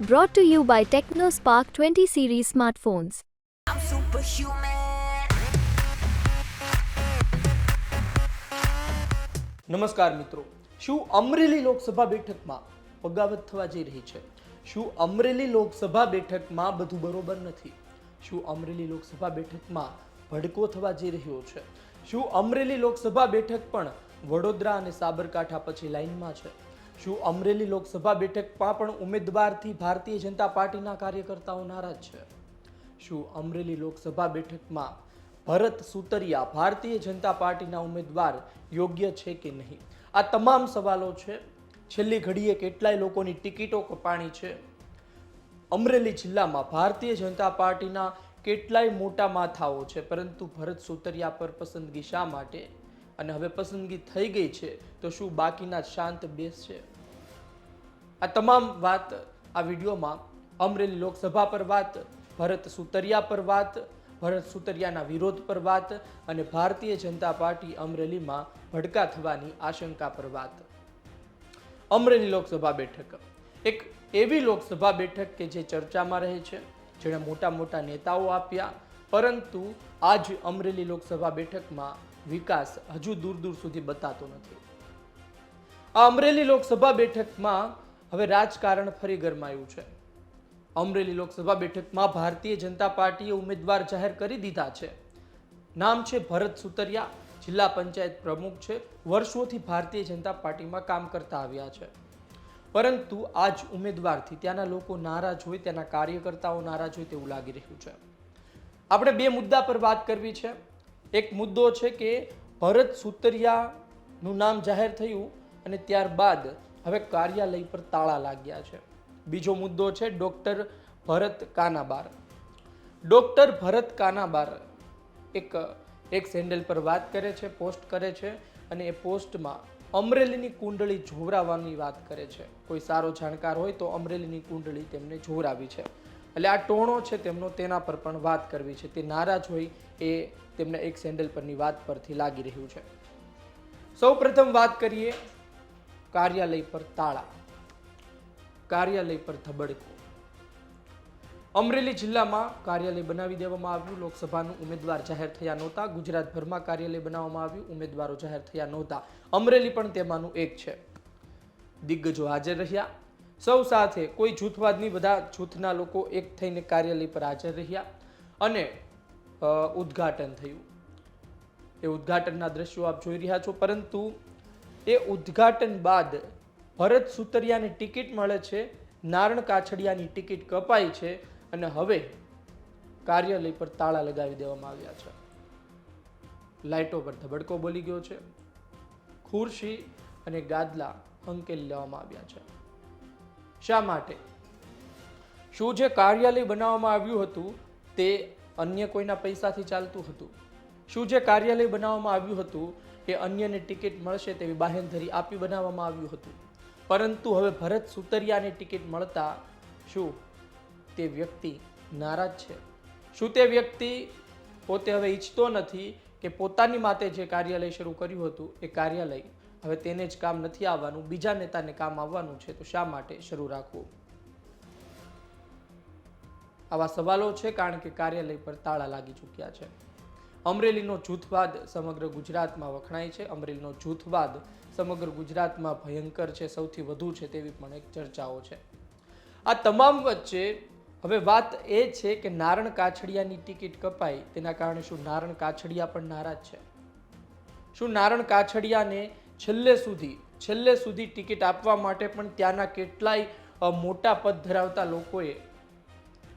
Brought to you by TechnoSpark 20 series smartphones. I'm superhuman. નમસ્કાર મિત્રો. શું અમરેલી લોકસભા બેઠકમાં બગાવત થવા જઈ રહી છે? શું અમરેલી લોકસભા બેઠકમાં બધું બરોબર નથી? શું અમરેલી લોકસભા બેઠકમાં ભડકો થવા જઈ રહ્યો છે? શું અમરેલી લોકસભા બેઠક પણ વડોદરા અને સાબરકાંઠા પછી લાઇનમાં છે? શું અમરેલી લોકસભા બેઠકમાં પણ ઉમેદવારથી ભારતીય જનતા પાર્ટીના કાર્યકર્તાઓ નારાજ છે? શું અમરેલી લોકસભા બેઠકમાં ભરત સુતરિયા ભારતીય જનતા પાર્ટીના ઉમેદવાર યોગ્ય છે કે નહીં? આ તમામ સવાલો છે. છેલ્લી ઘડીએ કેટલાય લોકોની ટિકિટો કપાણી છે. અમરેલી જિલ્લામાં ભારતીય જનતા પાર્ટીના કેટલાય મોટા માથાઓ છે, પરંતુ ભરત સુતરિયા પર પસંદગી શા માટે? અને હવે પસંદગી થઈ ગઈ છે, તો શું બાકીના શાંત બેસ છે આ તમામ વાત આ વિડીયોમાં અમરેલી લોકસભા પર વાત, ભરત સુતરિયા પર વાત, ભરત સુતરિયાના વિરોધ પર વાત અને ભારતીય જનતા પાર્ટી અમરેલીમાં ભડકા થવાની આશંકા પર વાત. અમરેલી લોકસભા બેઠક. એક એવી લોકસભા બેઠક કે જે ચર્ચામાં રહે છે, જેણે મોટા મોટા નેતાઓ આપ્યા, પરંતુ આજ અમરેલી લોકસભા બેઠકમાં વિકાસ હજુ દૂર દૂર સુધી બતાતો નથી. આ અમરેલી લોકસભા બેઠકમાં હવે રાજકારણ ફરી ગરમાયું છે. અમરેલી લોકસભા બેઠકમાં ભારતીય જનતા પાર્ટીએ ઉમેદવાર જાહેર કરી દીધા છે. નામ છે ભરત સુતરિયા, જિલ્લા પંચાયત પ્રમુખ છે, વર્ષોથી ભારતીય જનતા પાર્ટીમાં કામ કરતા આવ્યા છે. પરંતુ આજ ઉમેદવારથી ત્યાંના લોકો નારાજ હોય, ત્યાંના કાર્યકર્તાઓ નારાજ હોય તેવું લાગી રહ્યું છે. આપણે બે મુદ્દા પર વાત કરવી છે. એક મુદ્દો છે કે ભરત સુતરિયાનું નામ જાહેર થયું અને ત્યારબાદ હવે કાર્યાલય પર તાળા લાગ્યા છે. બીજો મુદ્દો છે ડૉક્ટર ભરત કાનાબાર. ડૉક્ટર ભરત કાનાબાર એક એક સેન્ડલ પર વાત કરે છે, પોસ્ટ કરે છે અને એ પોસ્ટમાં અમરેલીની કુંડળી જોવરાવવાની વાત કરે છે. કોઈ સારો જાણકાર હોય તો અમરેલીની કુંડળી તેમને જોવરાવી છે. એટલે આ ટોણો છે તેમનો, તેના પર પણ વાત કરવી છે. તે નારાજ હોય એ તેમને એક સેન્ડલ પરની વાત પરથી લાગી રહ્યું છે. સૌ પ્રથમ વાત કરીએ કાર્યાલય પર તાળા, કાર્યાલય પર ધબડકો. અમરેલી જિલ્લામાં કાર્યાલય બનાવી દેવામાં આવ્યું. લોકસભાનું ઉમેદવાર જાહેર થયા નહોતા. ગુજરાતભરમાં કાર્યાલય બનાવવામાં આવ્યું. ઉમેદવારો જાહેર થયા નહોતા. અમરેલી પણ તેમાંનું એક છે. દિગ્ગજો હાજર રહ્યા. સૌ સાથે કોઈ જૂથવાદની બધા જૂથના લોકો એક થઈને કાર્યાલય પર હાજર રહ્યા અને ઉદ્ઘાટન થયું. એ ઉદ્ઘાટનના દ્રશ્યો આપ જોઈ રહ્યા છો. પરંતુ એ ઉદ્ઘાટન બાદ ભરત સુતરિયાની ટિકિટ મળે છે, નારણ કાછડિયાની ટિકિટ કપાઈ છે અને હવે કાર્યાલય પર તાળા લગાવી દેવામાં આવ્યા છે. લાઇટો પર ધબડકો બોલી ગયો છે. ખુરશી અને ગાદલા હંકેલી લેવામાં આવ્યા છે. શા માટે? શું જે કાર્યાલય બનાવવામાં આવ્યું હતું તે અન્ય કોઈના પૈસાથી ચાલતું હતું? શું જે કાર્યાલય બનાવવામાં આવ્યું હતું એ અન્યને ટિકિટ મળશે તેવી બાહેંધરી આપી બનાવવામાં આવ્યું હતું. પરંતુ હવે ભરત સુતરિયાની ટિકિટ મળતા શું? તે વ્યક્તિ નારાજ છે. શું તે વ્યક્તિ પોતે હવે ઈચ્છતો નથી કે પોતાની માતે જે કાર્યાલય શરૂ કર્યું હતું એ કાર્યાલય હવે તેને જ કામ નથી આવવાનું, બીજા નેતાને કામ આવવાનું છે, તો શા માટે શરૂ રાખવું? આવા સવાલો છે કારણ કે કાર્યાલય પર તાળા લાગી ચૂક્યા છે. અમરેલીનો જૂથવાદ સમગ્ર ગુજરાતમાં વખણાય છે. અમરેલીનો જૂથવાદ સમગ્ર ગુજરાતમાં ભયંકર છે, સૌથી વધુ છે તેવી પણ એક ચર્ચાઓ છે. આ તમામ વચ્ચે હવે વાત એ છે કે નારણ કાછડિયાની ટિકિટ કપાઈ. તેના કારણે શું નારણ કાછડિયા પણ નારાજ છે? શું નારણ કાછડિયાને છેલ્લે સુધી છેલ્લે સુધી ટિકિટ આપવા માટે પણ ત્યાંના કેટલાય મોટા પદ ધરાવતા લોકોએ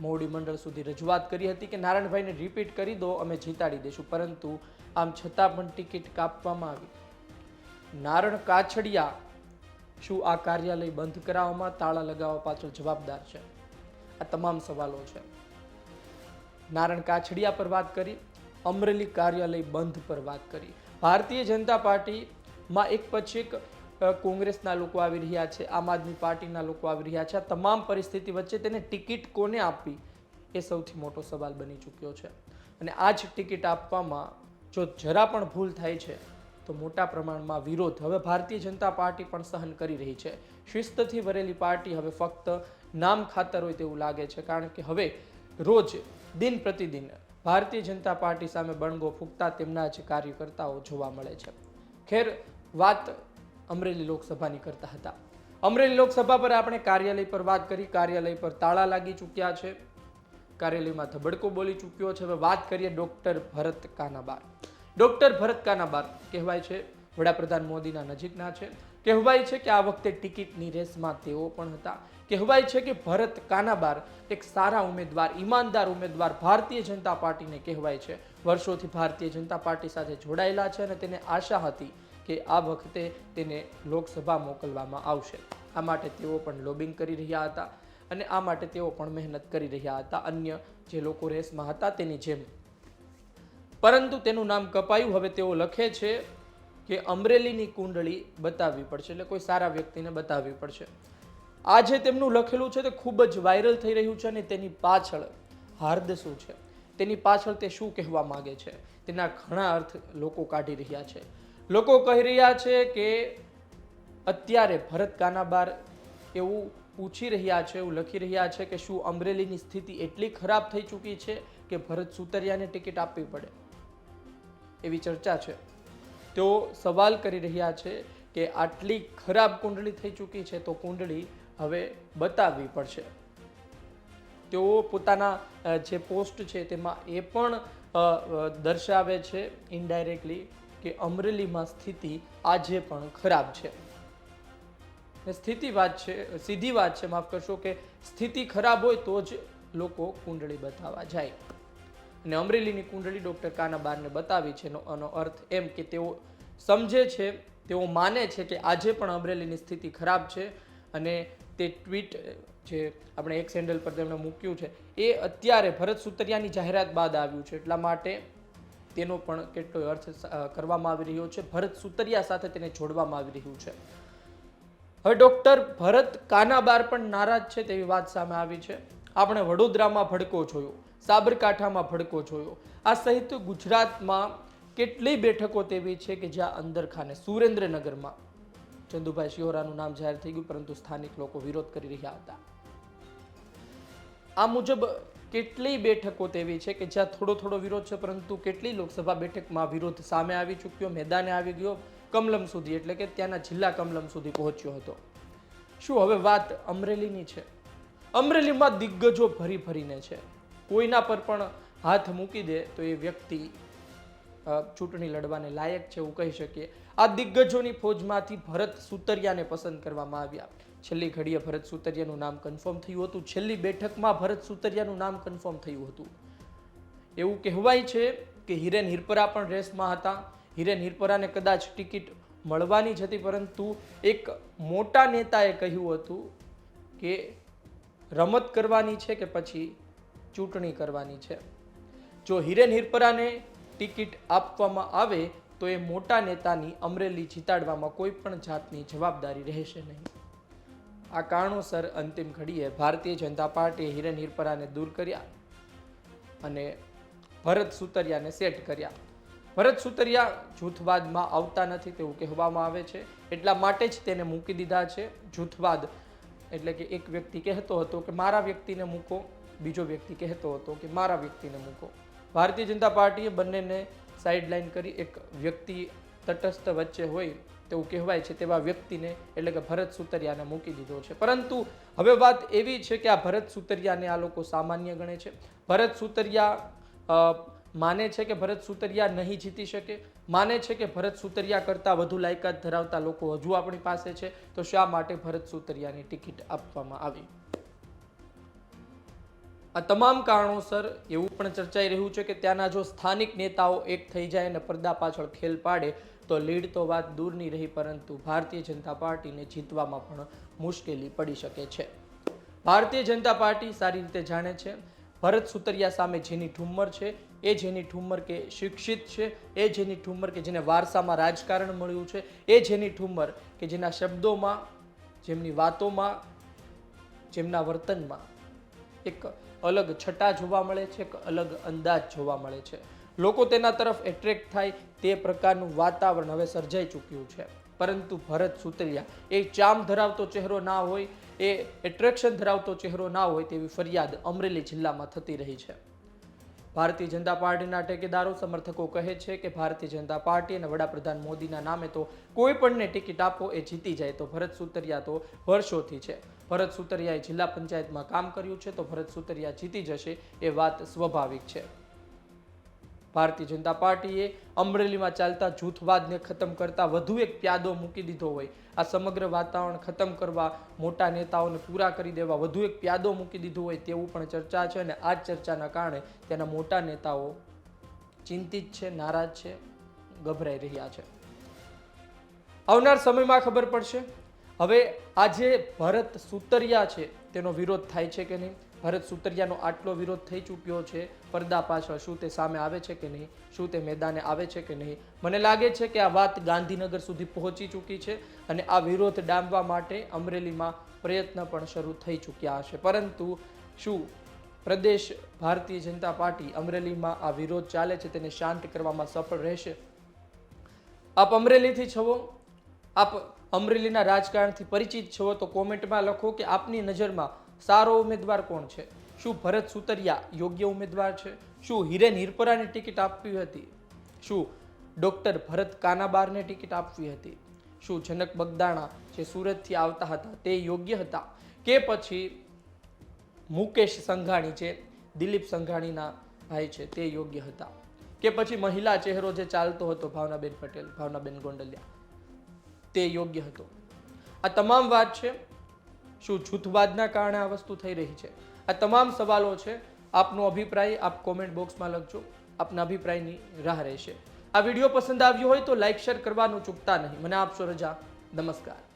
મોવડી મંડળ સુધી રજૂઆત કરી હતી કે નારાયણભાઈને રિપીટ કરી દો, અમે જીતાડી દઈશું પરંતુ આમ છતાં પણ ટિકિટ કાપવામાં આવી. નારણ કાછડિયા, શું આ કાર્યાલય બંધ કરાવવામાં તાળા લગાવવા પાછળ જવાબદાર છે? આ તમામ સવાલો છે. નારણ કાછડિયા પર વાત કરી, અમરેલી કાર્યાલય બંધ પર વાત કરી. ભારતીય જનતા પાર્ટીમાં એક પછી એક કોંગ્રેસના લોકો આવી રહ્યા છે, આમ આદમી પાર્ટીના લોકો આવી રહ્યા છે. આ તમામ પરિસ્થિતિ વચ્ચે તેને ટિકિટ કોને આપવી એ સૌથી મોટો સવાલ બની ચૂક્યો છે. અને આ જ ટિકિટ આપવામાં જો જરા પણ ભૂલ થાય છે, તો મોટા પ્રમાણમાં વિરોધ હવે ભારતીય જનતા પાર્ટી પણ સહન કરી રહી છે. શિસ્તથી ભરેલી પાર્ટી હવે ફક્ત નામ ખાતર હોય તેવું લાગે છે, કારણ કે હવે રોજ દિન પ્રતિદિન ભારતીય જનતા પાર્ટી સામે બણગો ફૂંકતા તેમના જ કાર્યકર્તાઓ જોવા મળે છે. ખેર, વાત અમરેલી લોકસભાની કરતા હતા. અમરેલી લોકસભા પર આપણે કાર્યાલય પર વાત કરી. કાર્યાલય પર તાળા લાગી ચૂક્યા છે. કાર્યાલયમાં ધબડકો બોલી ચૂક્યો છે. હવે વાત કરીએ ડૉક્ટર ભરત કાનાબાર. ડૉક્ટર ભરત કાનાબાર કહેવાય છે. વડાપ્રધાન મોદીના નજીકના છે. કહેવાય છે કે આ વખતે ટિકિટની રેસમાં તેઓ પણ હતા. કહેવાય છે કે ભરત કાનાબાર એક સારા ઉમેદવાર, ઈમાનદાર ઉમેદવાર ભારતીય જનતા પાર્ટીને કહેવાય છે. વર્ષોથી ભારતીય જનતા પાર્ટી સાથે જોડાયેલા છે અને તેને આશા હતી કે આ વખતે તેને લોકસભા મોકલવામાં આવશે. આ માટે તેઓ પણ લોબિંગ કરી રહ્યા હતા અને આ માટે તેઓ પણ મહેનત કરી રહ્યા હતા. અન્ય જે લોકો રેસમાં હતા તેની જેમ. પરંતુ તેનું નામ કપાયું. હવે તેઓ લખે છે કે અમરેલીની કુંડળી બતાવવી પડશે. એટલે કોઈ સારા વ્યક્તિને બતાવવી પડશે. આ જે તેમનું લખેલું છે તે ખૂબ જ વાયરલ થઈ રહ્યું છે અને તેની પાછળ હાર્દ શું છે? તેની પાછળ તે શું કહેવા માંગે છે? તેના ઘણા અર્થ લોકો કાઢી રહ્યા છે. લોકો કહી રહ્યા છે કે અત્યારે ભરત કાનાબાર એવું પૂછી રહ્યા છે, એવું લખી રહ્યા છે કે શું અમરેલીની સ્થિતિ એટલી ખરાબ થઈ ચૂકી છે કે ભરત સુતરિયાને ટિકિટ આપવી પડે એવી ચર્ચા છે. તેઓ સવાલ કરી રહ્યા છે કે આટલી ખરાબ કુંડળી થઈ ચૂકી છે તો કુંડળી હવે બતાવવી પડશે. તેઓ પોતાના જે પોસ્ટ છે તેમાં એ પણ દર્શાવે છે ઇનડાયરેક્ટલી કે અમરેલીમાં સ્થિતિ આજે પણ ખરાબ છે. સ્થિતિ વાત છે, સીધી વાત છે, માફ કરશો કે સ્થિતિ ખરાબ હોય તો જ લોકો કુંડળી બતાવવા જાય. અને અમરેલીની કુંડળી ડૉક્ટર કાનાબારને બતાવી છે, એનો અર્થ એમ કે તેઓ સમજે છે, તેઓ માને છે કે આજે પણ અમરેલીની સ્થિતિ ખરાબ છે. અને તે ટ્વીટ જે આપણે એક સેન્ડલ પર તેમણે મૂક્યું છે, એ અત્યારે ભરત સુતરિયાની જાહેરાત બાદ આવ્યું છે. એટલા માટે તેનો પણ કેટલો અર્થ કરવામાં આવી રહ્યો છે. ભરત સુતરિયા સાથે તેને જોડવામાં આવી રહ્યું છે. હવે ડૉક્ટર ભરત કાનાબાર પણ નારાજ છે તેવી વાત સામે આવી છે. આપણે વડોદરામાં ભડકો જોયો, સાબરકાંઠામાં ભડકો જોયો. આ સહિત ગુજરાતમાં કેટલી બેઠકો તેવી છે કે જ્યાં અંદરખાને સુરેન્દ્રનગરમાં. ચંદુભાઈ શિહોરાનું નામ જાહેર થઈ ગયું, પરંતુ સ્થાનિક લોકો વિરોધ કરી રહ્યા હતા. આ મુજબ કેટલી બેઠકો તેવી છે કે જ્યાં થોડો થોડો વિરોધ છે, પરંતુ કેટલી લોકસભા બેઠકમાં વિરોધ સામે આવી ચૂક્યો, મેદાને આવી ગયો, કમલમ સુધી, એટલે કે ત્યાંના જિલ્લા કમલમ સુધી પહોંચ્યો હતો. શું હવે વાત અમરેલીની છે? અમરેલીમાં દિગ્ગજો ભરી ભરીને છે. કોઈના પર પણ હાથ મૂકી દે તો એ વ્યક્તિ ચૂંટણી લડવાને લાયક છે એવું કહી શકીએ. આ દિગ્ગજોની ફોજમાંથી ભરત સુતરિયાને પસંદ કરવામાં આવ્યા. છેલ્લી ઘડીએ ભરત સુતરિયાનું નામ કન્ફર્મ થયું હતું. છેલ્લી બેઠકમાં ભરત સુતરિયાનું નામ કન્ફર્મ થયું હતું. એવું કહેવાય છે કે હિરેન હિરપરા પણ રેસમાં હતા. હિરેન હિરપરાને કદાચ ટિકિટ મળવાની જ હતી, પરંતુ એક મોટા નેતાએ કહ્યું હતું કે રમત કરવાની છે કે પછી ચૂંટણી કરવાની છે. જો હિરેન હિરપરાને ટિકિટ આપવામાં આવે, તો એ મોટા નેતાની અમરેલી જીતાડવામાં કોઈ પણ જાતની જવાબદારી રહેશે નહીં. આ કારણોસર અંતિમ ઘડીએ ભારતીય જનતા પાર્ટીએ હિરેન હિરપરાને દૂર કર્યા અને ભરત સુતરિયાને સેટ કર્યા. ભરત સુતરિયા જૂથવાદમાં આવતા નથી તેવું કહેવામાં આવે છે. એટલા માટે જ તેને મૂકી દીધા છે. જૂથવાદ એટલે કે એક વ્યક્તિ કહેતો હતો કે મારા વ્યક્તિને મૂકો, બીજો વ્યક્તિ કહેતો હતો કે મારા વ્યક્તિને મૂકો. ભારતીય જનતા પાર્ટીએ બંનેને સાઇડલાઇન કરી એક વ્યક્તિ તટસ્થ વચ્ચે હોય તેવું કહેવાય છે તેવા વ્યક્તિને એટલે કે ભરત સુતરિયાને મૂકી દીધો છે. પરંતુ હવે વાત એવી છે કે આ ભરત સુતરિયાને આ લોકો સામાન્ય ગણે છે. ભરત સુતરિયા માને છે કે ભરત સુતરિયા નહીં જીતી શકે? માને છે કે ભરત સુતરિયા કરતાં વધુ લાયકાત ધરાવતા લોકો હજુ આપણી પાસે છે? તો શા માટે ભરત સુતરિયાની ટિકિટ આપવામાં આવી? આ તમામ કારણોસર એવું પણ ચર્ચાઈ રહ્યું છે કે ત્યાંના જો સ્થાનિક નેતાઓ એક થઈ જાય અને પડદા પાછળ ખેલ પાડે તો લીડ તો વાત દૂરની રહી, પરંતુ ભારતીય જનતા પાર્ટીને જીતવામાં પણ મુશ્કેલી પડી શકે છે. ભારતીય જનતા પાર્ટી સારી રીતે જાણે છે. ભરત સુતરિયા સામે જેની ઠુમ્મર છે, એ જેની ઠુમ્મર કે શિક્ષિત છે, એ જેની ઠુમ્મર કે જેને વારસામાં રાજકારણ મળ્યું છે, એ જેની ઠુમ્મર કે જેના શબ્દોમાં, જેમની વાતોમાં, જેમના વર્તનમાં એક અલગ છટા જોવા મળે છે, એક અલગ અંદાજ જોવા મળે છે. લોકો તેના તરફ એટ્રેક્ટ થાય તે પ્રકારનું વાતાવરણ હવે સર્જાઈ ચૂક્યું છે. પરંતુ ભરત સુતરિયા, એ ચામ ધરાવતો ચહેરો ના હોય, એ એટ્રેક્શન ધરાવતો ચહેરો ના હોય તેવી ફરિયાદ અમરેલી જિલ્લામાં થતી રહી છે. ભારતીય જનતા પાર્ટીના ટેકેદારો, સમર્થકો કહે છે કે ભારતીય જનતા પાર્ટી અને વડાપ્રધાન મોદીના નામે તો કોઈ પણને ટિકિટ આપો, એ જીતી જાય તો ભરત સુતરિયા તો વર્ષોથી છે. ભરત સુતરિયાએ જિલ્લા પંચાયતમાં કામ કર્યું છે તો ભરત સુતરિયા જીતી જશે એ વાત સ્વાભાવિક છે. ભારતીય જનતા પાર્ટીએ અમરેલીમાં ચાલતા જૂથવાદને ખતમ કરતા વધુ એક પ્યાદો મૂકી દીધો હોય. આ સમગ્ર વાતાવરણ ખતમ કરવા મોટા નેતાઓને પૂરા કરી દેવા વધુ એક પ્યાદો મૂકી દીધો હોય તેવું પણ ચર્ચા છે અને આ ચર્ચાના કારણે તેના મોટા નેતાઓ ચિંતિત છે, નારાજ છે, ગભરાઈ રહ્યા છે. આવનાર સમયમાં ખબર પડશે. હવે આજે ભરત સુતરિયા છે, તેનો વિરોધ થાય છે કે નહીં? ભરત સુતરિયાનો આટલો વિરોધ થઈ ચૂક્યો છે. પડદા પાછળ શું તે સામે આવે છે કે નહીં? શું તે મેદાને આવે છે કે નહીં? મને લાગે છે કે આ વાત ગાંધીનગર સુધી પહોંચી ચૂકી છે અને આ વિરોધ ડામવા માટે અમરેલીમાં પ્રયત્ન પણ શરૂ થઈ ચૂક્યા હશે. પરંતુ શું પ્રદેશ ભારતીય જનતા પાર્ટી અમરેલીમાં આ વિરોધ ચાલે છે તેને શાંત કરવામાં સફળ રહેશે? આપ અમરેલીથી છવો આપ અમરેલીના રાજકારણથી પરિચિત છો? તો કોમેન્ટમાં લખો કે આપની નજરમાં સારો ઉમેદવાર કોણ છે? શું ભરત સુતરિયા યોગ્ય ઉમેદવાર છે? શું હિરેન હિરપરાને ટિકિટ આપવી હતી? શું ડોક્ટર ભરત કાનાબારને ટિકિટ આપવી હતી? શું જનક બગદાણા જે સુરતથી આવતા હતા તે યોગ્ય હતા? કે પછી મુકેશ સંઘાણી છે દિલીપ સંઘાણીના ભાઈ છે તે યોગ્ય હતા? કે પછી મહિલા ચહેરો જે ચાલતો હતો ભાવનાબેન પટેલ, ભાવનાબેન ગોંડલિયા, તે યોગ્ય હતો. આ તમામ વાત છે. શું જૂથવાદના કારણે આ વસ્તુ થઈ રહી છે? આ તમામ સવાલો છે. આપનો અભિપ્રાય આપ કોમેન્ટ બોક્સમાં લખજો. આપના અભિપ્રાયની રાહ રહેશે. આ વીડિયો પસંદ આવ્યો હોય તો લાઇક શેર કરવાનું ચૂકતા નહીં. મને આપશો રજા. નમસ્કાર.